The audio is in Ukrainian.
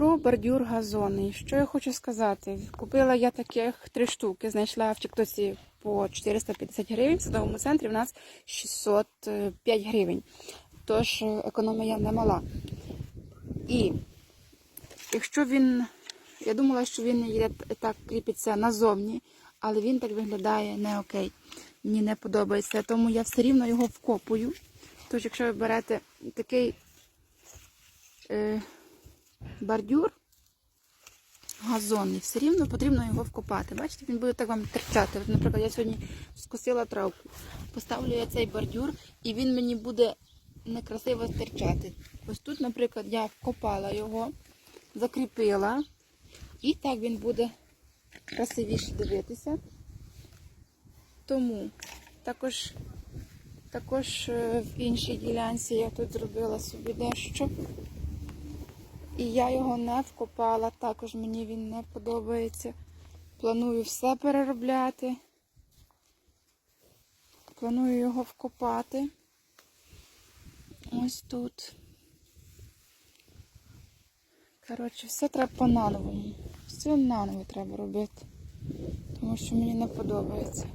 Про бордюр газонний. Що я хочу сказати? Купила я таких три штуки, знайшла в Тіктоці по 450 гривень, в садовому центрі в нас 605 гривень. Тож е, економія немала. І якщо він, я думала, що він так кріпиться назовні, але він так виглядає не окей. Мені не подобається, тому я все рівно його вкопую. Тож, якщо ви берете такий е, бордюр газонний, все рівно потрібно його вкопати. Бачите, він буде так вам терчати. От, наприклад, я сьогодні скосила травку, поставлю я цей бордюр, і він мені буде некрасиво стирчати. Ось тут, наприклад, я вкопала його, закріпила, і так він буде красивіше дивитися. Тому також, також е, в іншій ділянці я тут зробила собі дещо. І я його не вкопала, також мені він не подобається. Планую все переробляти. Планую його вкопати. Ось тут. Коротше, все треба по-нановому. Все наново треба робити. Тому що мені не подобається.